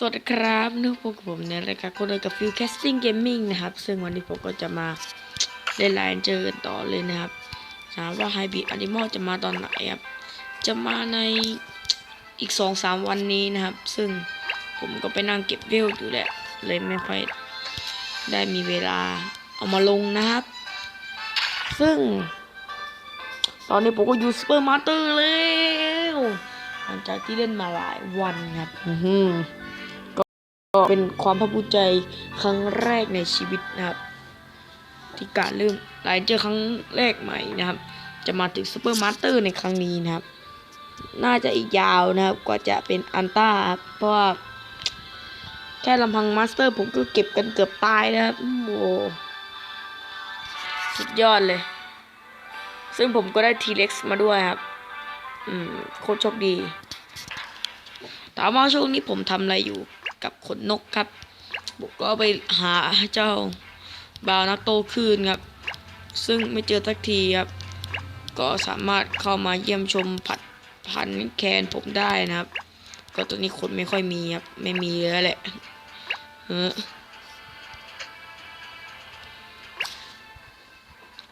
สวัสดีครับนึกพวกบผมในรายการคนเลยกับฟิวแคสติ้งเกมมิ่งนะครับ ซึ่งวันนี้ผมก็จะมาเล่นไลน์เจอกันต่อเลยนะครับถามว่าไฮบีอนิมอลจะมาตอนไหนครับ จะมาในอีกสองสามวันนี้นะครับ ซึ่งผมก็ไปนั่งเก็บเวลอยู่แหละ เลยไม่ค่อยได้มีเวลาเอามาลงนะครับ ซึ่ง ตอนนี้ผมก็อยู่ซูเปอร์มาร์เตอร์แล้วหลังจากที่เล่นมาหลายวันครับ อื ก็เป็นความภาคภูมิใจครั้งแรกในชีวิตนะครับ ที่การเริ่มไลน์เจอครั้งแรกใหม่นะครับ จะมาถึงซูเปอร์มาสเตอร์ในครั้งนี้นะครับ น่าจะอีกยาวนะครับกว่าจะเป็นอันต้าครับเพราะว่าแค่ลำพังมาสเตอร์ผมก็เก็บกันเกือบตายนะครับโอ้โหสุดยอดเลย ซึ่งผมก็ได้ทีเล็กซ์มาด้วยครับ อืมโคตรโชคดี ถามว่าช่วงนี้ผมทำอะไรอยู่ กับขนนกครับผมก็ไปหาเจ้าบาวนักโตคืนครับ ซึ่งไม่เจอสักทีครับ ก็สามารถเข้ามาเยี่ยมชมผัดพันแคนผมได้นะครับ ก็ตัวนี้คนไม่ค่อยมีครับ ไม่มีแล้วแหละเออ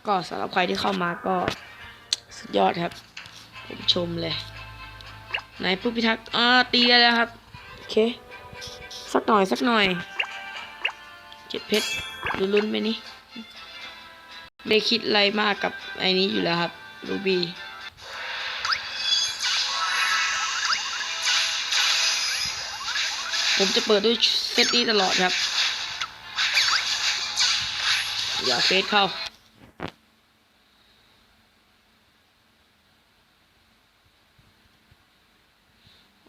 ก็สำหรับใครที่เข้ามาก็สุดยอดครับ ผมชมเลย ไหนผู้พิทักษ์อ่าตีได้แล้วครับ โอเค สักหน่อยสักหน่อยเจ็ดเพชรลุ้นๆไปนี่ไม่คิดอะไรมากกับไอ้นี้อยู่แล้วครับรูบี้ผมจะเปิดด้วยเซตนี้ตลอดครับ อย่าเฟสเข้า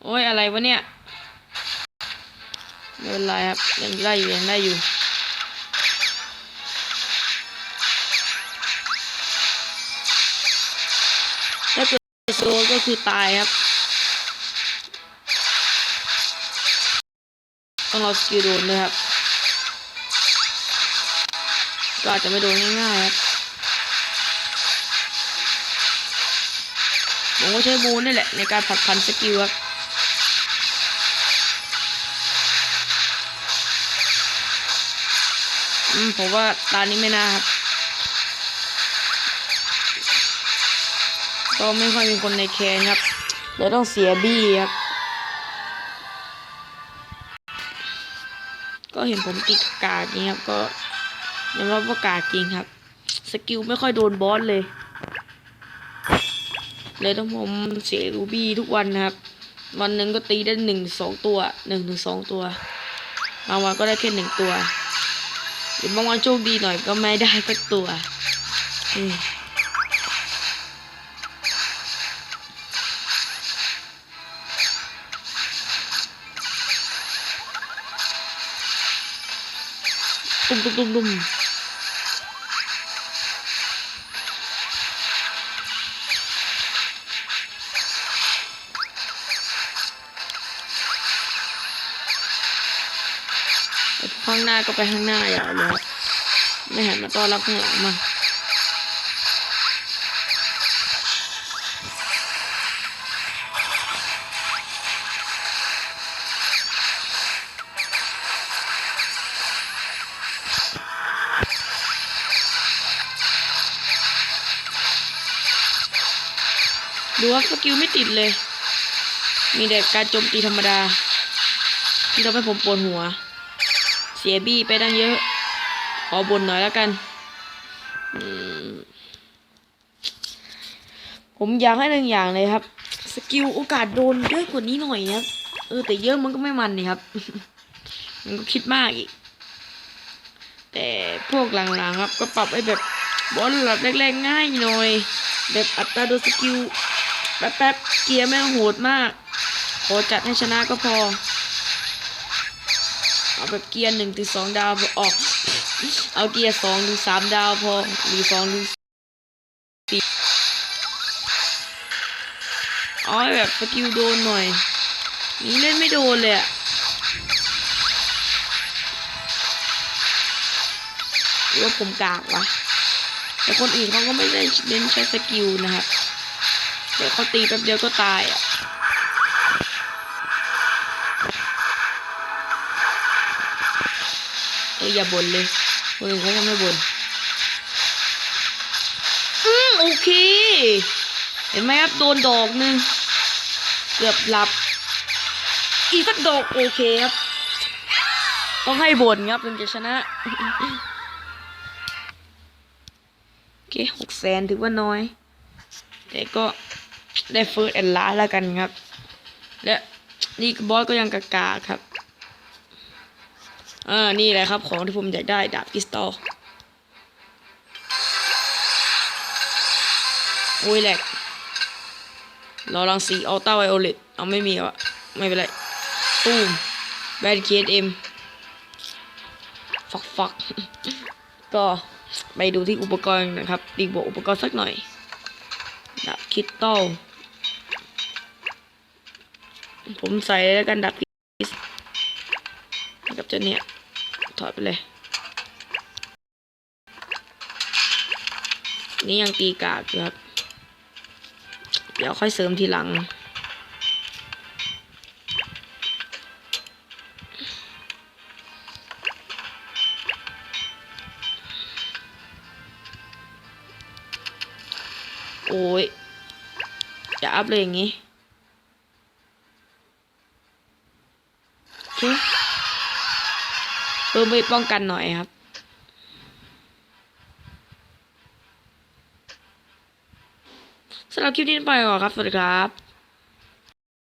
โอ้ยอะไรวะเนี่ย ไม่เป็นไรครับยังได้อยู่ยังได้อยู่ถ้าเกิดโซนก็คือตายครับต้องรอสกิลโดนด้วยครับก็อาจจะไม่โดนง่ายๆครับผมก็ใช้บูนนี่แหละในการผลัดพันสกิลครับ ผมว่าตานี้ไม่น่าครับ ก็ไม่ค่อยมีคนในแคนครับเดี๋ยวต้องเสียบี้ครับ ก็เห็นผมติดกากอย่างนี้ครับ ก็ยอมรับว่ากากจริงครับ สกิลไม่ค่อยโดนบอสเลย เลยต้องผมเสียรูบี้ทุกวันนะครับ วันหนึ่งก็ตีได้หนึ่งสองตัวหนึ่งถึงสองตัวบางวันก็ได้แค่หนึ่งตัว หรือบางวันโชคดีหน่อยก็ไม่ได้สักตัวตุ้มตุ้มตุ้มตุ้ม ข้างหน้าก็ไปข้างหน้าอย่าเลยครับไม่หันมาต้อนรับข้างหลังมาดูว่าสกิลไม่ติดเลย มีแต่การโจมตีธรรมดา ที่ทำให้ผมปวดหัว สียบี้ไปตั้งเยอะ ขอบนหน่อยแล้วกัน ผมอยากให้หนึ่งอย่างเลยครับ สกิลโอกาสโดนเยอะกว่านี้หน่อยครับ เออแต่เยอะมันก็ไม่มันนี่ครับ มันก็คิดมากอีก แต่พวกหลังๆครับ ก็ปรับให้แบบบอลระดับแรกๆง่ายหน่อย แบบอัตราโดนสกิลแป๊บๆเกียร์ไม่งโหดมาก ขอจัดให้ชนะก็พอ เอาแบบเกียร์หนึ่งถึงสองดาวพอออก เอาเกียร์สองถึงสามดาวพอหรือสองถึงสี่เอาแบบสกิลโดนหน่อย นี่เล่นไม่โดนเลยอะหรือว่าผมกากวะแต่คนอื่นเขาก็ไม่ได้เน้นใช้สกิลนะครับเดี๋ยวเขาตีแป๊บเดียวก็ตายอะ ออย่าบ่นเลยคนอื่นเขาก็ไม่บ่นอืมโอเค เห็นไหมครับโดนดอกหนึ่งเกือบหลับ อีกสักดอกโอเคครับ ต้องให้บ่นครับถึงจะชนะ โอเคหกแสนถือว่าน้อย แต่ก็ได้เฟิร์สแอนด์ลาแล้วกันครับ และนี่บอสก็ยังกากาครับ อ่า นี่แหละครับ ของที่ผมอยากได้ดาบคริสตัลโอ้ยแหลกรอรังสีอัลต้าไวโอเลตเอาไม่มีอะไม่เป็นไรตู้มแบนเคเอ็มฟักฟักก็ไปดูที่อุปกรณ์นะครับดีบวกอุปกรณ์สักหน่อยดาบคิสตัลผมใส่แล้วกันดับพิสกับเจ้าเนี่ย ถอดไปเลย นี่ยังตีกากอยู่ครับ เดี๋ยวค่อยเสริมทีหลัง โอ้ยจะอัพเลยอย่างงี้โอ เพิ่มไปป้องกันหน่อยครับ สำหรับคลิปนี้ไปก่อนครับ สวัสดีครับ